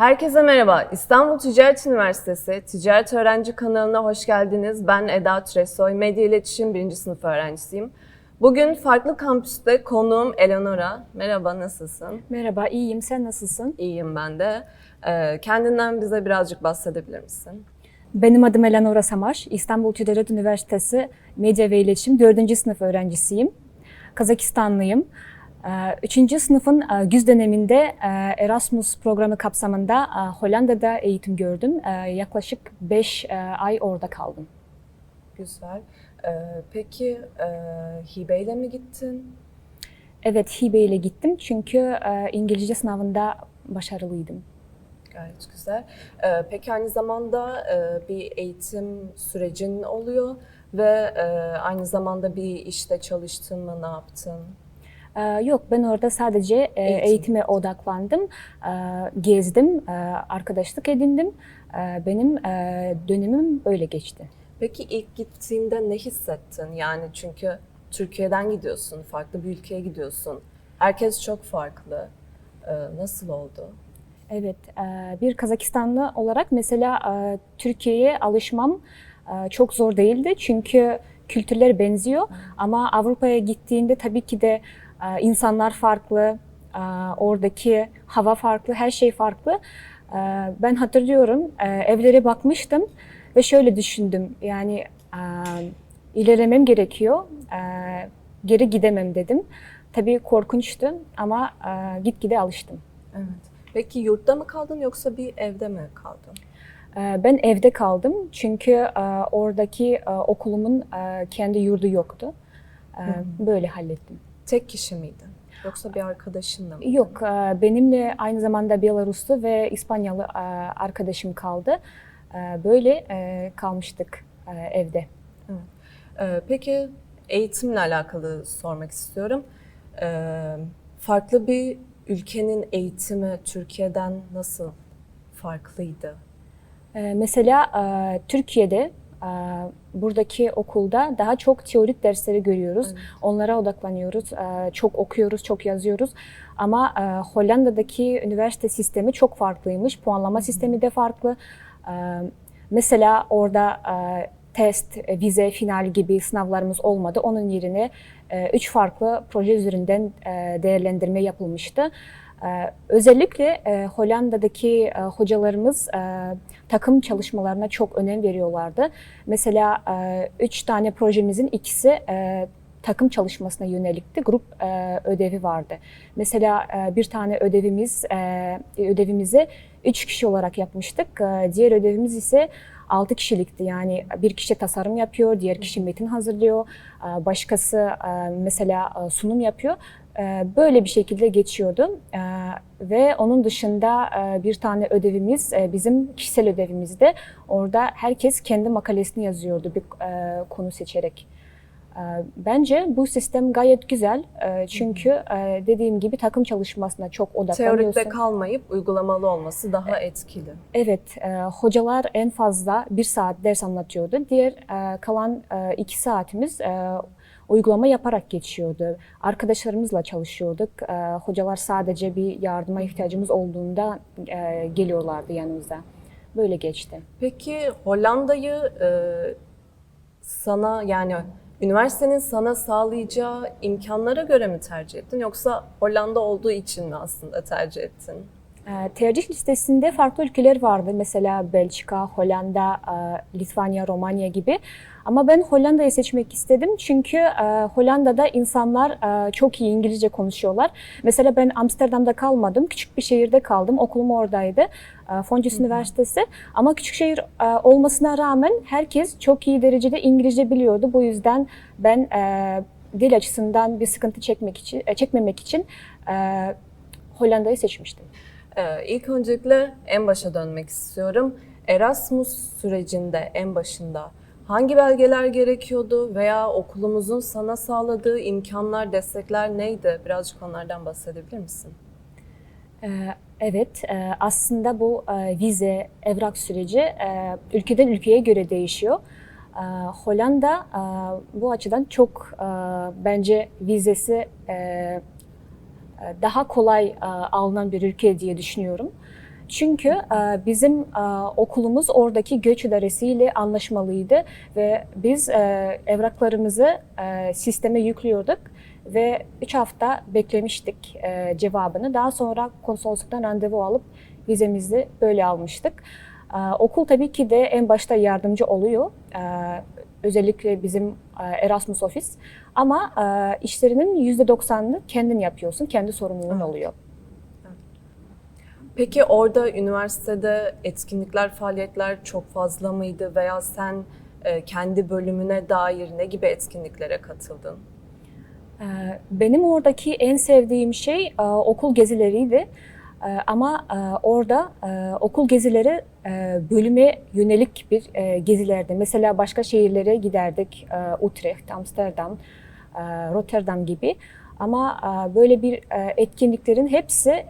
Herkese merhaba. İstanbul Ticaret Üniversitesi Ticaret Öğrenci kanalına hoş geldiniz. Ben Eda Tresoy, Medya İletişim 1. sınıf öğrencisiyim. Bugün farklı kampüste konuğum Eleonora. Merhaba, nasılsın? Merhaba, iyiyim. Sen nasılsın? İyiyim ben de. Ee, kendinden bize birazcık bahsedebilir misin? Benim adım Eleonora Samar. İstanbul Ticaret Üniversitesi Medya ve İletişim 4. sınıf öğrencisiyim. Kazakistanlıyım. Ee, Üçüncü sınıfın e, güz döneminde e, Erasmus programı kapsamında e, Hollanda'da eğitim gördüm. Yaklaşık 5 ay orada kaldım. Güzel. Ee, peki hibeyle mi gittin? Evet, hibe ile gittim çünkü İngilizce sınavında başarılıydım. Gayet güzel. Ee, peki aynı zamanda bir eğitim sürecin oluyor ve aynı zamanda bir işte çalıştın mı, ne yaptın? Ee, Yok ben orada sadece e, Eğitim. eğitime odaklandım, Ee, gezdim, e, arkadaşlık edindim. Ee, Benim e, dönemim öyle geçti. Peki ilk gittiğinde ne hissettin? Yani çünkü Türkiye'den gidiyorsun, farklı bir ülkeye gidiyorsun. Herkes çok farklı. Ee, nasıl oldu? Evet, e, bir Kazakistanlı olarak mesela Türkiye'ye alışmam çok zor değildi çünkü kültürler benziyor ama Avrupa'ya gittiğinde tabii ki de insanlar farklı, e, oradaki hava farklı, her şey farklı. E, Ben hatırlıyorum evlere bakmıştım ve şöyle düşündüm yani ilerlemem gerekiyor, geri gidemem dedim. Tabii korkunçtu ama gitgide alıştım. Evet. Peki yurtta mı kaldın yoksa bir evde mi kaldın? Ee, Ben evde kaldım çünkü oradaki okulumun kendi yurdu yoktu. Böyle hallettim. Tek kişi miydin? Yoksa bir arkadaşınla mı? Yok, e, benimle aynı zamanda Belaruslu ve İspanyalı e, arkadaşım kaldı. E, Böyle kalmıştık evde. Peki eğitimle alakalı sormak istiyorum. Farklı bir ülkenin eğitimi Türkiye'den nasıl farklıydı? Mesela Türkiye'de buradaki okulda daha çok teorik dersleri görüyoruz. Onlara odaklanıyoruz. E, Çok okuyoruz, çok yazıyoruz. Ama e, Hollanda'daki üniversite sistemi çok farklıymış. Puanlama sistemi de farklı. E, Mesela orada e, test, e, vize, final gibi sınavlarımız olmadı. Onun yerine üç farklı proje üzerinden değerlendirme yapılmıştı. Ee, Özellikle e, Hollanda'daki e, hocalarımız e, takım çalışmalarına çok önem veriyorlardı. Mesela üç tane projemizin ikisi takım çalışmasına yönelikti. Grup e, ödevi vardı. Mesela e, bir tane ödevimiz e, ödevimizi üç kişi olarak yapmıştık. E, Diğer ödevimiz ise altı kişilikti. Yani bir kişi tasarım yapıyor, diğer kişi metin hazırlıyor, e, başkası e, mesela e, sunum yapıyor. E, Böyle bir şekilde geçiyordu E, ve onun dışında e, bir tane ödevimiz e, bizim kişisel ödevimizde. Orada herkes kendi makalesini yazıyordu bir e, konu seçerek. Bence bu sistem gayet güzel çünkü dediğim gibi takım çalışmasına çok odaklanıyorsun. Teorikte kalmayıp uygulamalı olması daha etkili. Evet, hocalar en fazla bir saat ders anlatıyordu. Diğer kalan iki saatimiz uygulama yaparak geçiyordu. Arkadaşlarımızla çalışıyorduk. E, hocalar sadece bir yardıma ihtiyacımız olduğunda e, geliyorlardı yanımıza. Böyle geçti. Peki Hollanda'yı e, sana yani üniversitenin sana sağlayacağı imkanlara göre mi tercih ettin yoksa Hollanda olduğu için mi aslında tercih ettin? E, Tercih listesinde farklı ülkeler vardı. Mesela Belçika, Hollanda, e, Litvanya, Romanya gibi. Ama ben Hollanda'yı seçmek istedim çünkü e, Hollanda'da insanlar e, çok iyi İngilizce konuşuyorlar. Mesela ben Amsterdam'da kalmadım, küçük bir şehirde kaldım. Okulum oradaydı, Fontis Üniversitesi. Ama küçük şehir olmasına rağmen herkes çok iyi derecede İngilizce biliyordu. Bu yüzden ben dil açısından bir sıkıntı çekmek için, çekmemek için Hollanda'yı seçmiştim. Ee, ilk öncelikle en başa dönmek istiyorum. Erasmus sürecinde en başında hangi belgeler gerekiyordu veya okulumuzun sana sağladığı imkanlar, destekler neydi? Birazcık onlardan bahsedebilir misin? Ee, Evet, e, aslında bu e, vize, evrak süreci e, ülkeden ülkeye göre değişiyor. Hollanda bu açıdan çok bence vizesi daha kolay e, alınan bir ülke diye düşünüyorum. Çünkü e, bizim e, okulumuz oradaki göç idaresiyle anlaşmalıydı ve biz e, evraklarımızı e, sisteme yüklüyorduk ve 3 hafta beklemiştik e, cevabını. Daha sonra konsolosluktan randevu alıp vizemizi böyle almıştık. E, okul tabii ki de en başta yardımcı oluyor. Özellikle bizim e, Erasmus Ofis. Ama e, işlerinin %90'ını kendin yapıyorsun, kendi sorumluluğun Evet. oluyor. Peki orada üniversitede etkinlikler, faaliyetler çok fazla mıydı veya sen e, kendi bölümüne dair ne gibi etkinliklere katıldın? Benim oradaki en sevdiğim şey okul gezileriydi. E, Ama e, orada e, okul gezileri e, bölüme yönelik bir e, gezilerdi. Mesela başka şehirlere giderdik. Utrecht, Amsterdam, Rotterdam gibi. Ama böyle bir etkinliklerin hepsi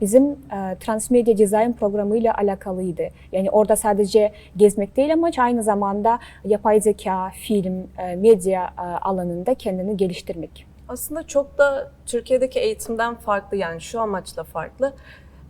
bizim transmedya dizayn programıyla alakalıydı. Yani orada sadece gezmek değil ama aynı zamanda yapay zeka, film, medya alanında kendini geliştirmek. Aslında çok da Türkiye'deki eğitimden farklı yani şu amaçla farklı.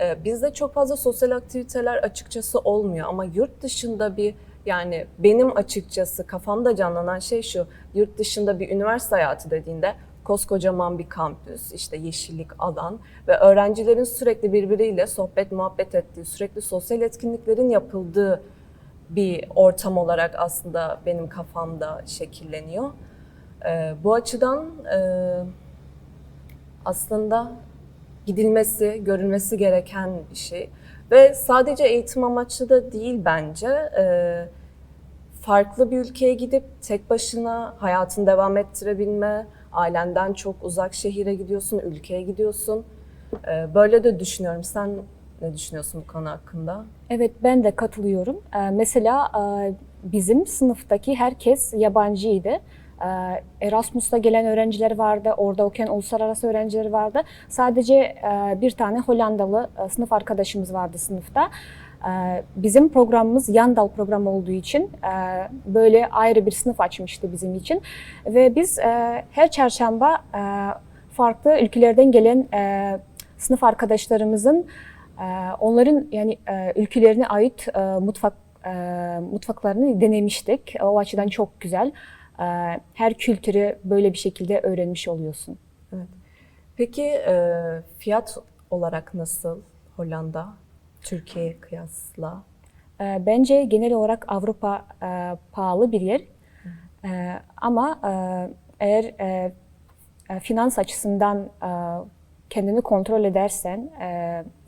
Ee, bizde çok fazla sosyal aktiviteler açıkçası olmuyor ama yurt dışında bir yani benim açıkçası kafamda canlanan şey şu. Yurt dışında bir üniversite hayatı dediğinde koskocaman bir kampüs, işte yeşillik alan ve öğrencilerin sürekli birbiriyle sohbet muhabbet ettiği, sürekli sosyal etkinliklerin yapıldığı bir ortam olarak aslında benim kafamda şekilleniyor. Ee, bu açıdan e, aslında gidilmesi, görülmesi gereken bir şey. Ve sadece eğitim amaçlı da değil bence. Ee, farklı bir ülkeye gidip tek başına hayatını devam ettirebilme, ailenden çok uzak şehire gidiyorsun, ülkeye gidiyorsun. Ee, böyle de düşünüyorum. Sen ne düşünüyorsun bu konu hakkında? Evet ben de katılıyorum. Mesela e, bizim sınıftaki herkes yabancıydı. Ee, Erasmus'ta gelen öğrenciler vardı, orada okuyan uluslararası öğrenciler vardı. Sadece e, bir tane Hollandalı e, sınıf arkadaşımız vardı sınıfta. Ee, Bizim programımız yan dal programı olduğu için e, böyle ayrı bir sınıf açmıştı bizim için. Ve biz e, her çarşamba e, farklı ülkelerden gelen e, sınıf arkadaşlarımızın Onların yani e, ülkelerine ait e, mutfak e, mutfaklarını denemiştik. O açıdan çok güzel. E, Her kültürü böyle bir şekilde öğrenmiş oluyorsun. Peki e, fiyat olarak nasıl Hollanda Türkiye'ye kıyasla? E, Bence genel olarak Avrupa e, pahalı bir yer. E, Ama e, eğer finans açısından kendini kontrol edersen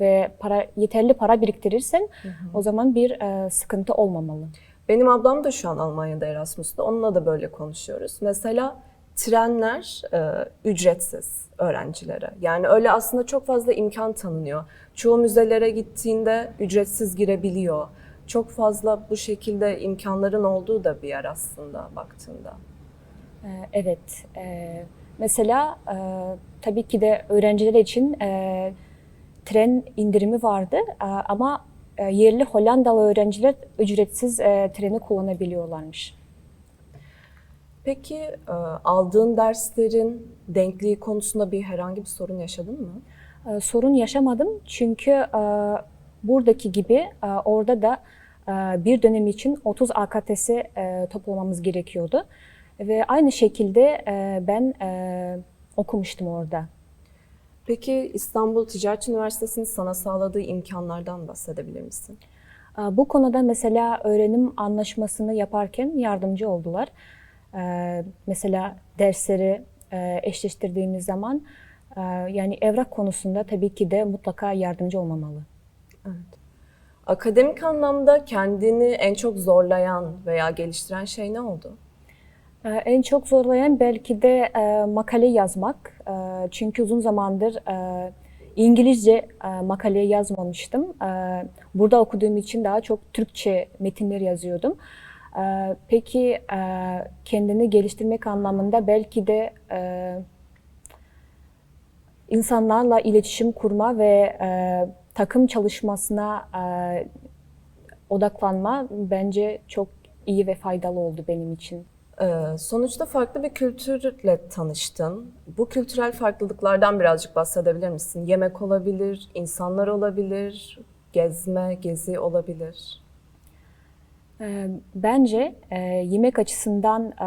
ve para yeterli para biriktirirsen o zaman bir sıkıntı olmamalı. Benim ablam da şu an Almanya'da Erasmus'ta. Onunla da böyle konuşuyoruz. Mesela trenler e, ücretsiz öğrencilere. Yani öyle aslında çok fazla imkan tanınıyor. Çoğu müzelere gittiğinde ücretsiz girebiliyor. Çok fazla bu şekilde imkanların olduğu da bir yer aslında baktığında. Ee, Evet. e, Mesela e, tabii ki de öğrenciler için e, tren indirimi vardı E, ama e, yerli Hollandalı öğrenciler ücretsiz e, treni kullanabiliyorlarmış. Peki e, aldığın derslerin denkliği konusunda bir herhangi bir sorun yaşadın mı? E, Sorun yaşamadım çünkü e, buradaki gibi e, orada da e, bir dönem için 30 AKTS e, toplamamız gerekiyordu. Ve aynı şekilde e, ben e, okumuştum orada. Peki İstanbul Ticaret Üniversitesi'nin sana sağladığı imkanlardan bahsedebilir misin? Bu konuda mesela öğrenim anlaşmasını yaparken yardımcı oldular. Mesela dersleri eşleştirdiğimiz zaman yani evrak konusunda tabii ki de mutlaka yardımcı olmamalı. Akademik anlamda kendini en çok zorlayan veya geliştiren şey ne oldu? En çok zorlayan belki de makale yazmak. E, Çünkü uzun zamandır e, İngilizce e, makale yazmamıştım. E, Burada okuduğum için daha çok Türkçe metinler yazıyordum. Peki kendini geliştirmek anlamında belki de insanlarla iletişim kurma ve takım çalışmasına odaklanma bence çok iyi ve faydalı oldu benim için. Ee, sonuçta farklı bir kültürle tanıştın. Bu kültürel farklılıklardan birazcık bahsedebilir misin? Yemek olabilir, insanlar olabilir, gezme, gezi olabilir? Ee, Bence e, yemek açısından e,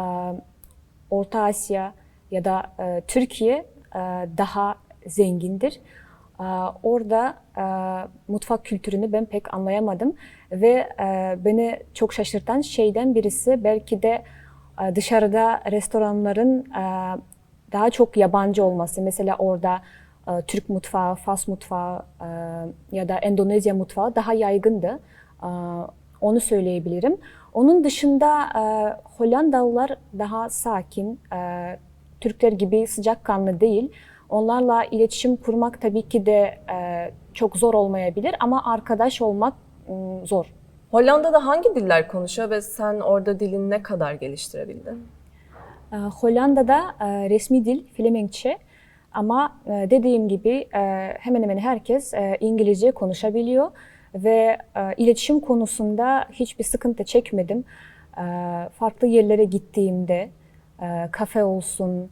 Orta Asya ya da e, Türkiye daha zengindir. E, Orada mutfak kültürünü ben pek anlayamadım ve beni çok şaşırtan şeyden birisi belki de dışarıda restoranların e, daha çok yabancı olması. Mesela orada e, Türk mutfağı, Fas mutfağı e, ya da Endonezya mutfağı daha yaygındı. E, onu söyleyebilirim. Onun dışında e, Hollandalılar daha sakin, e, Türkler gibi sıcakkanlı değil. Onlarla iletişim kurmak tabii ki de e, çok zor olmayabilir ama arkadaş olmak m, zor. Hollanda'da hangi diller konuşuyor ve sen orada dilini ne kadar geliştirebildin? E, Hollanda'da e, resmi dil Flemenkçe ama e, dediğim gibi e, hemen hemen herkes İngilizce konuşabiliyor ve iletişim konusunda hiçbir sıkıntı çekmedim. Farklı yerlere gittiğimde kafe olsun,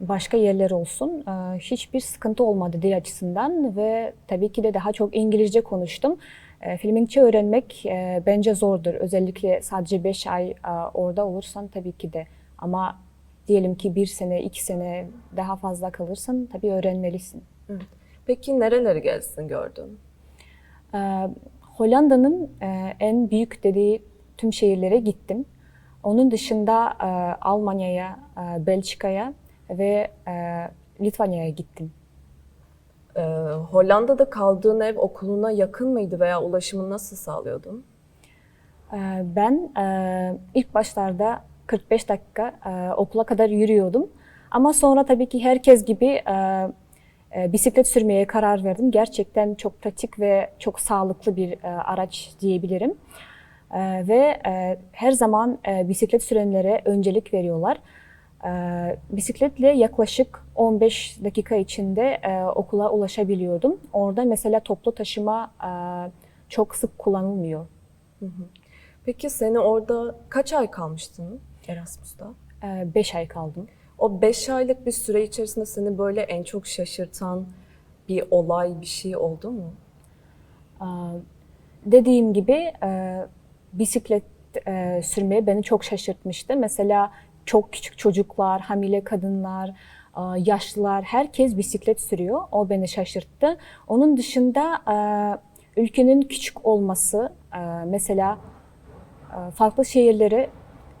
başka yerler olsun hiçbir sıkıntı olmadı dil açısından ve tabii ki de daha çok İngilizce konuştum. E, Flemenkçe öğrenmek e, bence zordur. Özellikle sadece 5 ay e, orada olursan tabii ki de. Ama diyelim ki bir sene, iki sene daha fazla kalırsan tabii öğrenmelisin. Peki nereleri gezdin, gördün? Ee, Hollanda'nın e, en büyük dediği tüm şehirlere gittim. Onun dışında e, Almanya'ya, e, Belçika'ya ve e, Litvanya'ya gittim. Ee, Hollanda'da kaldığın ev okuluna yakın mıydı veya ulaşımı nasıl sağlıyordun? Ee, Ben e, ilk başlarda 45 dakika e, okula kadar yürüyordum. Ama sonra tabii ki herkes gibi e, e, bisiklet sürmeye karar verdim. Gerçekten çok pratik ve çok sağlıklı bir e, araç diyebilirim. E, Ve e, her zaman e, bisiklet sürenlere öncelik veriyorlar. E, Bisikletle yaklaşık 15 dakika içinde e, okula ulaşabiliyordum. Orada mesela toplu taşıma e, çok sık kullanılmıyor. Peki seni orada kaç ay kalmıştın Erasmus'ta? 5 ay kaldım. O 5 aylık bir süre içerisinde seni böyle en çok şaşırtan bir olay, bir şey oldu mu? Aa, Dediğim gibi e, bisiklet sürmeye beni çok şaşırtmıştı. Mesela çok küçük çocuklar, hamile kadınlar, a, yaşlılar herkes bisiklet sürüyor. O beni şaşırttı. Onun dışında e, ülkenin küçük olması, e, mesela e, farklı şehirlere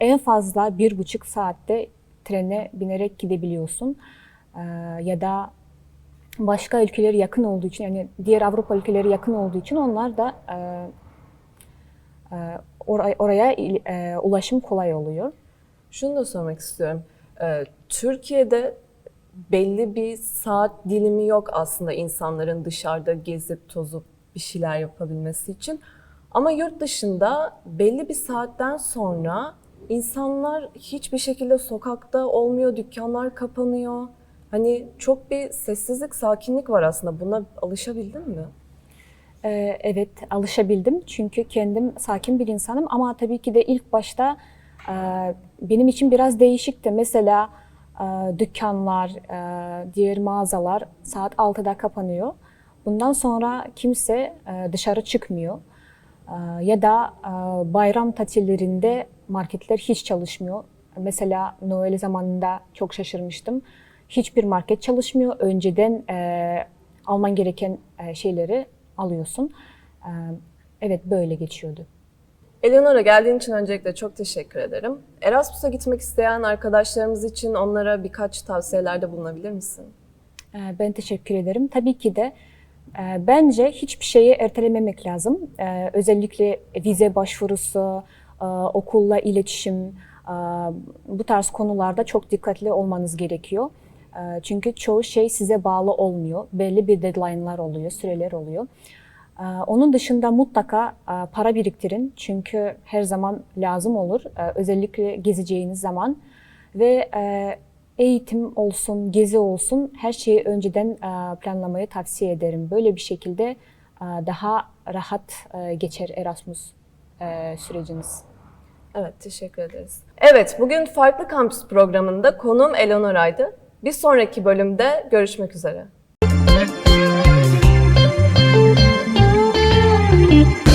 en fazla bir buçuk saatte trene binerek gidebiliyorsun. E, Ya da başka ülkeleri yakın olduğu için yani diğer Avrupa ülkeleri yakın olduğu için onlar da e, e, oraya, e, ulaşım kolay oluyor. Şunu da sormak istiyorum. Ee, Türkiye'de belli bir saat dilimi yok aslında insanların dışarıda gezip tozup bir şeyler yapabilmesi için. Ama yurt dışında belli bir saatten sonra insanlar hiçbir şekilde sokakta olmuyor, dükkanlar kapanıyor. Hani çok bir sessizlik, sakinlik var aslında. Buna alışabildin mi? E, evet alışabildim çünkü kendim sakin bir insanım ama tabii ki de ilk başta benim için biraz değişikti. Mesela e, dükkanlar, e, diğer mağazalar saat 6'da kapanıyor. Bundan sonra kimse e, dışarı çıkmıyor. E, ya da bayram tatillerinde marketler hiç çalışmıyor. Mesela Noel zamanında çok şaşırmıştım. Hiçbir market çalışmıyor. Önceden alman gereken şeyleri alıyorsun. E, evet böyle geçiyordu. Eleonora geldiğin için öncelikle çok teşekkür ederim. Erasmus'a gitmek isteyen arkadaşlarımız için onlara birkaç tavsiyelerde bulunabilir misin? E, Ben teşekkür ederim. Tabii ki de e, bence hiçbir şeyi ertelememek lazım. E, Özellikle vize başvurusu, e, okulla iletişim, bu tarz konularda çok dikkatli olmanız gerekiyor. Çünkü çoğu şey size bağlı olmuyor. Belli bir deadline'lar oluyor, süreler oluyor. E, Onun dışında mutlaka e, para biriktirin çünkü her zaman lazım olur. E, Özellikle gezeceğiniz zaman ve e, eğitim olsun, gezi olsun her şeyi önceden e, planlamayı tavsiye ederim. Böyle bir şekilde daha rahat geçer Erasmus süreciniz. Evet, teşekkür ederiz. Evet, bugün Farklı Kampüs programında konuğum Eleonora'ydı. Bir sonraki bölümde görüşmek üzere. thank you.